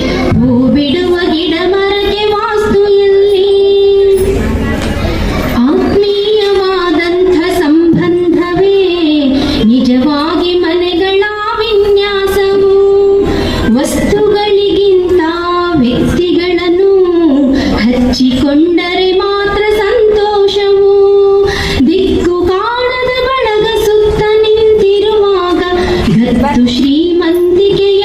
ಹೂ ಬಿಡುವ ಗಿಡ ವಾಸ್ತು ಎಲ್ಲಿ? ಆತ್ಮೀಯವಾದಂಥ ಸಂಬಂಧವೇ, ನಿಜವಾಗಿ ಮನೆಗಳ ವಸ್ತುಗಳಿಗಿಂತ ವ್ಯಕ್ತಿಗಳನ್ನು ಹಚ್ಚಿಕೊಂಡರೆ ಮಾತ್ರ ದಿಕ್ಕು ಕಾಣದ ಬಳಗ ಸುತ್ತ ನಿಂತಿರುವಾಗ ಶ್ರೀಮಂತಿಕೆಯ